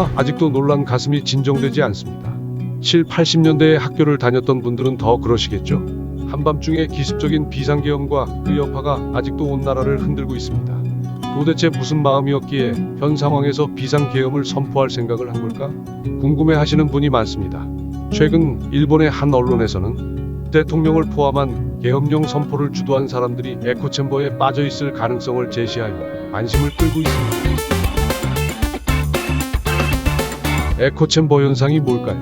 아, 아직도 놀란 가슴이 진정되지 않습니다. 7, 80년대에 학교를 다녔던 분들은 더 그러시겠죠? 한밤중에 기습적인 비상계엄과 그 여파가 아직도 온 나라를 흔들고 있습니다. 도대체 무슨 마음이었기에 현 상황에서 비상계엄을 선포할 생각을 한 걸까? 궁금해 하시는 분이 많습니다. 최근 일본의 한 언론에서는 대통령을 포함한 계엄령 선포를 주도한 사람들이 에코챔버에 빠져 있을 가능성을 제시하여 관심을 끌고 있습니다. 에코챔버 현상이 뭘까요?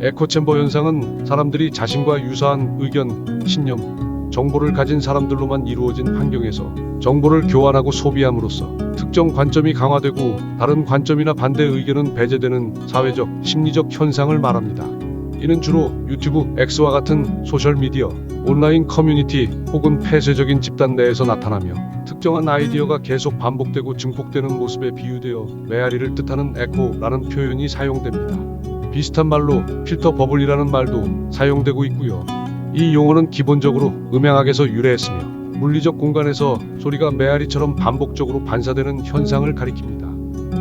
에코챔버 현상은 사람들이 자신과 유사한 의견, 신념, 정보를 가진 사람들로만 이루어진 환경에서 정보를 교환하고 소비함으로써 특정 관점이 강화되고 다른 관점이나 반대 의견은 배제되는 사회적, 심리적 현상을 말합니다. 이는 주로 유튜브, X와 같은 소셜미디어, 온라인 커뮤니티 혹은 폐쇄적인 집단 내에서 나타나며 특정한 아이디어가 계속 반복되고 증폭되는 모습에 비유되어 메아리를 뜻하는 에코라는 표현이 사용됩니다. 비슷한 말로 필터 버블이라는 말도 사용되고 있고요. 이 용어는 기본적으로 음향학에서 유래했으며 물리적 공간에서 소리가 메아리처럼 반복적으로 반사되는 현상을 가리킵니다.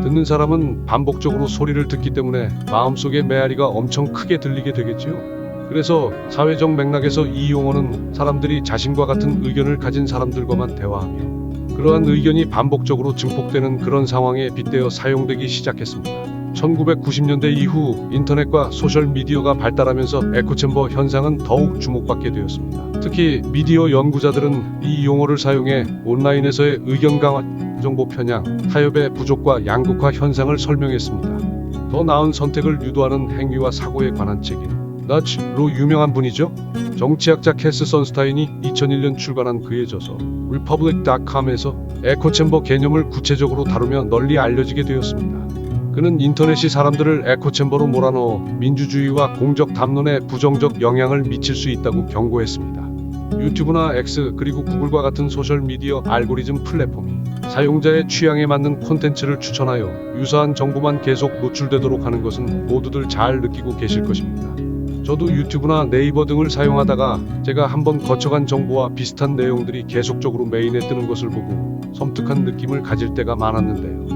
듣는 사람은 반복적으로 소리를 듣기 때문에 마음속에 메아리가 엄청 크게 들리게 되겠지요. 그래서 사회적 맥락에서 이 용어는 사람들이 자신과 같은 의견을 가진 사람들과만 대화하며 그러한 의견이 반복적으로 증폭되는 그런 상황에 빗대어 사용되기 시작했습니다. 1990년대 이후 인터넷과 소셜미디어가 발달하면서 에코챔버 현상은 더욱 주목받게 되었습니다. 특히 미디어 연구자들은 이 용어를 사용해 온라인에서의 의견 강화, 정보 편향, 타협의 부족과 양극화 현상을 설명했습니다. 더 나은 선택을 유도하는 행위와 사고에 관한 책인 너치로 유명한 분이죠. 정치학자 캐스 선스타인이 2001년 출간한 그의 저서 republic.com에서 에코챔버 개념을 구체적으로 다루며 널리 알려지게 되었습니다. 그는 인터넷이 사람들을 에코챔버로 몰아넣어 민주주의와 공적 담론에 부정적 영향을 미칠 수 있다고 경고했습니다. 유튜브나 X 그리고 구글과 같은 소셜미디어 알고리즘 플랫폼이 사용자의 취향에 맞는 콘텐츠를 추천하여 유사한 정보만 계속 노출되도록 하는 것은 모두들 잘 느끼고 계실 것입니다. 저도 유튜브나 네이버 등을 사용하다가 제가 한번 거쳐간 정보와 비슷한 내용들이 계속적으로 메인에 뜨는 것을 보고 섬뜩한 느낌을 가질 때가 많았는데요.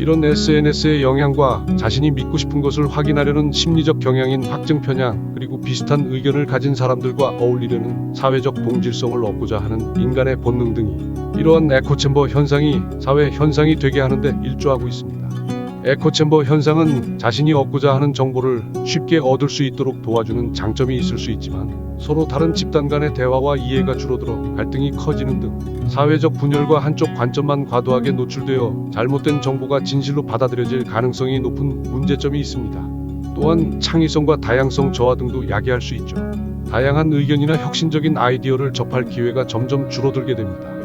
이런 SNS의 영향과 자신이 믿고 싶은 것을 확인하려는 심리적 경향인 확증 편향 그리고 비슷한 의견을 가진 사람들과 어울리려는 사회적 동질성을 얻고자 하는 인간의 본능 등이 이러한 에코챔버 현상이 사회 현상이 되게 하는데 일조하고 있습니다. 에코챔버 현상은 자신이 얻고자 하는 정보를 쉽게 얻을 수 있도록 도와주는 장점이 있을 수 있지만 서로 다른 집단 간의 대화와 이해가 줄어들어 갈등이 커지는 등 사회적 분열과 한쪽 관점만 과도하게 노출되어 잘못된 정보가 진실로 받아들여질 가능성이 높은 문제점이 있습니다. 또한 창의성과 다양성 저하 등도 야기할 수 있죠. 다양한 의견이나 혁신적인 아이디어를 접할 기회가 점점 줄어들게 됩니다.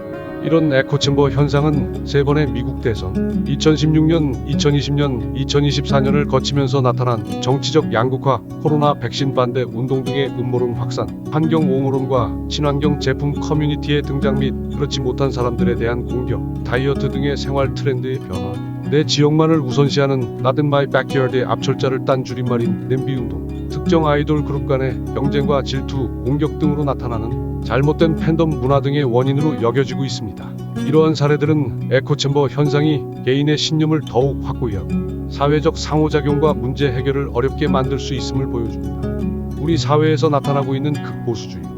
이런 에코챔버 현상은 세 번의 미국 대선, 2016년, 2020년, 2024년을 거치면서 나타난 정치적 양극화, 코로나 백신 반대 운동 등의 음모론 확산, 환경 옹호론과 친환경 제품 커뮤니티의 등장 및 그렇지 못한 사람들에 대한 공격, 다이어트 등의 생활 트렌드의 변화, 내 지역만을 우선시하는 in my backyard의 앞철자를 딴 줄임말인 냄비 운동, 특정 아이돌 그룹 간의 경쟁과 질투, 공격 등으로 나타나는 잘못된 팬덤 문화 등의 원인으로 여겨지고 있습니다. 이러한 사례들은 에코챔버 현상이 개인의 신념을 더욱 확고히 하고 사회적 상호작용과 문제 해결을 어렵게 만들 수 있음을 보여줍니다. 우리 사회에서 나타나고 있는 극보수주의와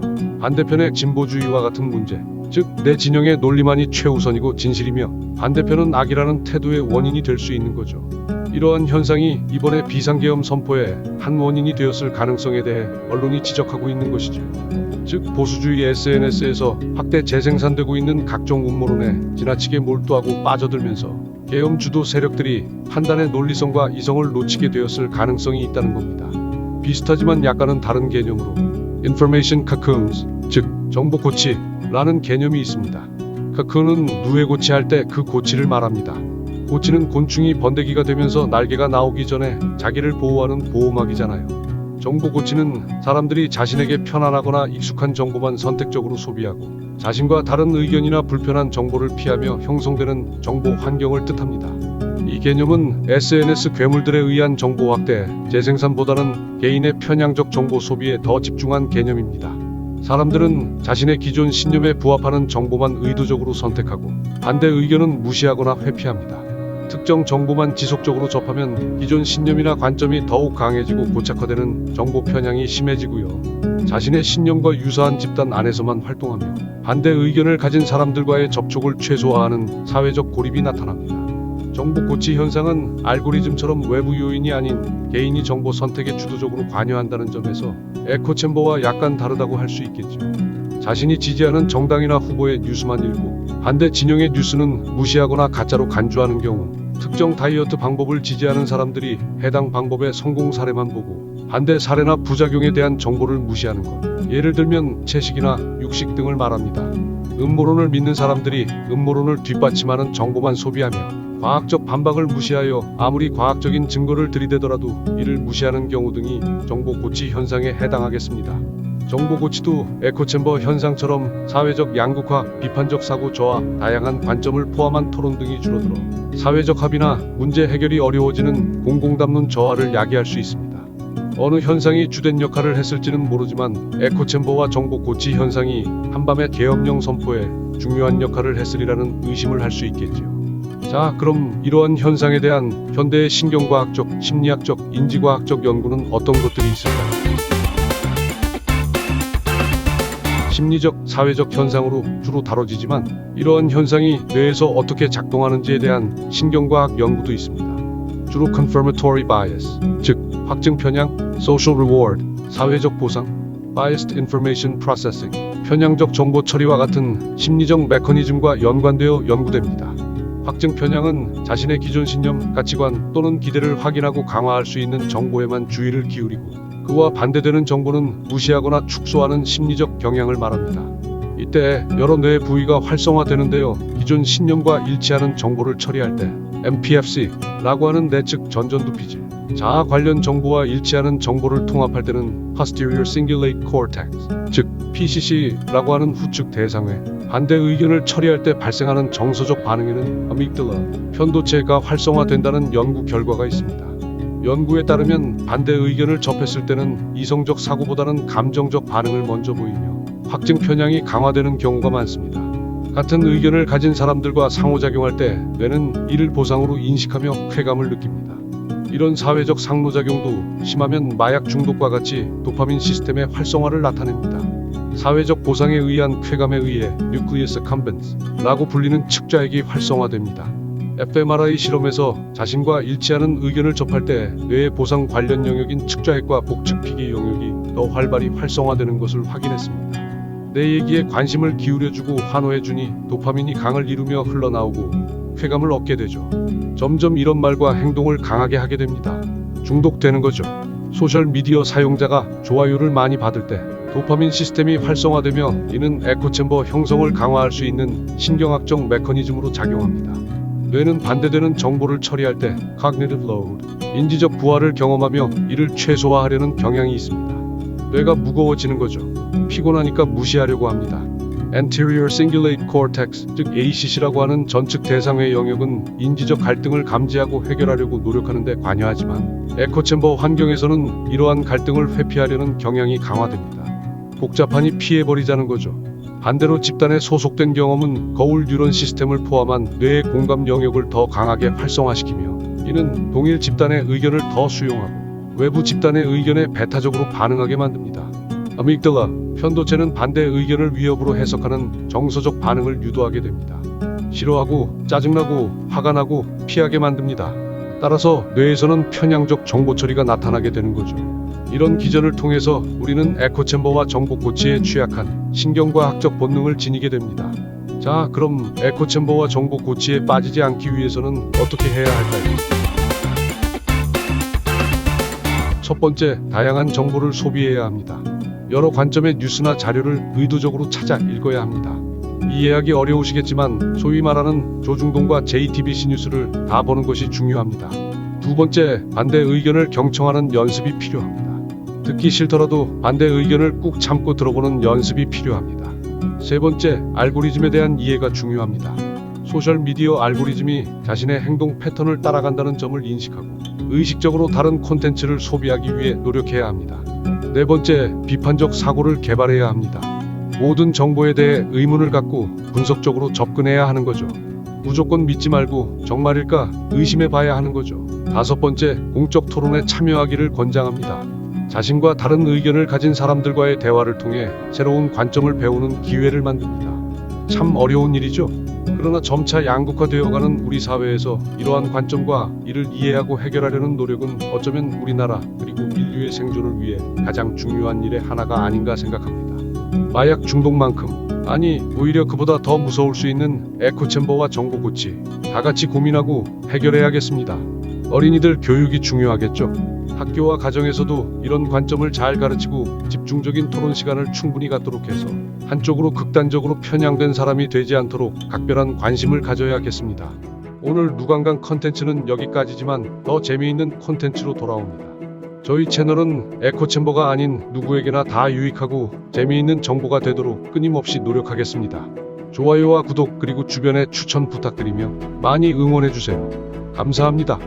반대편의 진보주의와 같은 문제, 즉 내 진영의 논리만이 최우선이고 진실이며 반대편은 악이라는 태도의 원인이 될 수 있는 거죠. 이러한 현상이 이번에 비상계엄 선포의 한 원인이 되었을 가능성에 대해 언론이 지적하고 있는 것이죠. 즉 보수주의 SNS에서 확대 재생산되고 있는 각종 음모론에 지나치게 몰두하고 빠져들면서 계엄 주도 세력들이 판단의 논리성과 이성을 놓치게 되었을 가능성이 있다는 겁니다. 비슷하지만 약간은 다른 개념으로 information cocoons 즉 정보 고치라는 개념이 있습니다. cocoon은 누에 고치할 때 그 고치를 말합니다. 고치는 곤충이 번데기가 되면서 날개가 나오기 전에 자기를 보호하는 보호막이잖아요. 정보 고치는 사람들이 자신에게 편안하거나 익숙한 정보만 선택적으로 소비하고 자신과 다른 의견이나 불편한 정보를 피하며 형성되는 정보 환경을 뜻합니다. 이 개념은 SNS 괴물들에 의한 정보 확대, 재생산보다는 개인의 편향적 정보 소비에 더 집중한 개념입니다. 사람들은 자신의 기존 신념에 부합하는 정보만 의도적으로 선택하고 반대 의견은 무시하거나 회피합니다. 특정 정보만 지속적으로 접하면 기존 신념이나 관점이 더욱 강해지고 고착화되는 정보 편향이 심해지고요. 자신의 신념과 유사한 집단 안에서만 활동하며 반대 의견을 가진 사람들과의 접촉을 최소화하는 사회적 고립이 나타납니다. 정보 고치 현상은 알고리즘처럼 외부 요인이 아닌 개인이 정보 선택에 주도적으로 관여한다는 점에서 에코챔버와 약간 다르다고 할 수 있겠죠. 자신이 지지하는 정당이나 후보의 뉴스만 읽고 반대 진영의 뉴스는 무시하거나 가짜로 간주하는 경우 특정 다이어트 방법을 지지하는 사람들이 해당 방법의 성공 사례만 보고 반대 사례나 부작용에 대한 정보를 무시하는 것. 예를 들면 채식이나 육식 등을 말합니다. 음모론을 믿는 사람들이 음모론을 뒷받침하는 정보만 소비하며 과학적 반박을 무시하여 아무리 과학적인 증거를 들이대더라도 이를 무시하는 경우 등이 정보 고치 현상에 해당하겠습니다. 정보 고치도 에코챔버 현상처럼 사회적 양극화, 비판적 사고 저하, 다양한 관점을 포함한 토론 등이 줄어들어 사회적 합의나 문제 해결이 어려워지는 공공담론 저하를 야기할 수 있습니다. 어느 현상이 주된 역할을 했을지는 모르지만 에코챔버와 정보 고치 현상이 한밤의 계엄령 선포에 중요한 역할을 했으리라는 의심을 할 수 있겠지요. 자, 그럼 이러한 현상에 대한 현대의 신경과학적, 심리학적, 인지과학적 연구는 어떤 것들이 있을까요? 심리적, 사회적 현상으로 주로 다뤄지지만 이러한 현상이 뇌에서 어떻게 작동하는지에 대한 신경과학 연구도 있습니다. 주로 confirmatory bias, 즉 확증 편향, social reward, 사회적 보상, biased information processing, 편향적 정보 처리와 같은 심리적 메커니즘과 연관되어 연구됩니다. 확증 편향은 자신의 기존 신념, 가치관 또는 기대를 확인하고 강화할 수 있는 정보에만 주의를 기울이고 그와 반대되는 정보는 무시하거나 축소하는 심리적 경향을 말합니다. 이때 여러 뇌 부위가 활성화되는데요. 기존 신념과 일치하는 정보를 처리할 때 MPFC라고 하는 내측 전전두 피질, 자아 관련 정보와 일치하는 정보를 통합할 때는 Posterior Cingulate Cortex, 즉 PCC라고 하는 후측 대상회, 반대 의견을 처리할 때 발생하는 정서적 반응에는 아미글라, 편도체가 활성화된다는 연구 결과가 있습니다. 연구에 따르면 반대 의견을 접했을 때는 이성적 사고보다는 감정적 반응을 먼저 보이며 확증 편향이 강화되는 경우가 많습니다. 같은 의견을 가진 사람들과 상호작용할 때 뇌는 이를 보상으로 인식하며 쾌감을 느낍니다. 이런 사회적 상노작용도 심하면 마약 중독과 같이 도파민 시스템의 활성화를 나타냅니다. 사회적 보상에 의한 쾌감에 의해 뉴클리어스 컴벤스라고 불리는 측좌액이 활성화됩니다. fMRI 실험에서 자신과 일치하는 의견을 접할 때 뇌의 보상 관련 영역인 측좌핵과 복측피기 영역이 더 활발히 활성화되는 것을 확인했습니다. 내 얘기에 관심을 기울여주고 환호해주니 도파민이 강을 이루며 흘러나오고 쾌감을 얻게 되죠. 점점 이런 말과 행동을 강하게 하게 됩니다. 중독되는 거죠. 소셜미디어 사용자가 좋아요를 많이 받을 때 도파민 시스템이 활성화되며 이는 에코챔버 형성을 강화할 수 있는 신경학적 메커니즘으로 작용합니다. 뇌는 반대되는 정보를 처리할 때 cognitive load, 인지적 부하를 경험하며 이를 최소화하려는 경향이 있습니다. 뇌가 무거워지는 거죠. 피곤하니까 무시하려고 합니다. Anterior Cingulate Cortex, 즉 ACC라고 하는 전측 대상의 영역은 인지적 갈등을 감지하고 해결하려고 노력하는데 관여하지만 에코챔버 환경에서는 이러한 갈등을 회피하려는 경향이 강화됩니다. 복잡하니 피해버리자는 거죠. 반대로 집단에 소속된 경험은 거울 뉴런 시스템을 포함한 뇌의 공감 영역을 더 강하게 활성화시키며 이는 동일 집단의 의견을 더 수용하고 외부 집단의 의견에 배타적으로 반응하게 만듭니다. 아미글라, 편도체는 반대 의견을 위협으로 해석하는 정서적 반응을 유도하게 됩니다. 싫어하고 짜증나고 화가 나고 피하게 만듭니다. 따라서 뇌에서는 편향적 정보 처리가 나타나게 되는 거죠. 이런 기전을 통해서 우리는 에코챔버와 정보 고치에 취약한 신경과학적 본능을 지니게 됩니다. 자, 그럼 에코챔버와 정보 고치에 빠지지 않기 위해서는 어떻게 해야 할까요? 첫 번째, 다양한 정보를 소비해야 합니다. 여러 관점의 뉴스나 자료를 의도적으로 찾아 읽어야 합니다. 이해하기 어려우시겠지만 소위 말하는 조중동과 JTBC 뉴스를 다 보는 것이 중요합니다. 두 번째, 반대 의견을 경청하는 연습이 필요합니다. 듣기 싫더라도 반대 의견을 꾹 참고 들어보는 연습이 필요합니다. 세 번째, 알고리즘에 대한 이해가 중요합니다. 소셜미디어 알고리즘이 자신의 행동 패턴을 따라간다는 점을 인식하고 의식적으로 다른 콘텐츠를 소비하기 위해 노력해야 합니다. 네 번째, 비판적 사고를 개발해야 합니다. 모든 정보에 대해 의문을 갖고 분석적으로 접근해야 하는 거죠. 무조건 믿지 말고 정말일까 의심해 봐야 하는 거죠. 다섯 번째, 공적 토론에 참여하기를 권장합니다. 자신과 다른 의견을 가진 사람들과의 대화를 통해 새로운 관점을 배우는 기회를 만듭니다. 참 어려운 일이죠. 그러나 점차 양극화되어가는 우리 사회에서 이러한 관점과 이를 이해하고 해결하려는 노력은 어쩌면 우리나라 그리고 인류의 생존을 위해 가장 중요한 일의 하나가 아닌가 생각합니다. 마약 중독만큼 아니 오히려 그보다 더 무서울 수 있는 에코챔버와 정보 고치 다 같이 고민하고 해결해야겠습니다. 어린이들 교육이 중요하겠죠. 학교와 가정에서도 이런 관점을 잘 가르치고 집중적인 토론 시간을 충분히 갖도록 해서 한쪽으로 극단적으로 편향된 사람이 되지 않도록 각별한 관심을 가져야겠습니다. 오늘 누강강 컨텐츠는 여기까지지만 더 재미있는 콘텐츠로 돌아옵니다. 저희 채널은 에코챔버가 아닌 누구에게나 다 유익하고 재미있는 정보가 되도록 끊임없이 노력하겠습니다. 좋아요와 구독 그리고 주변에 추천 부탁드리며 많이 응원해주세요. 감사합니다.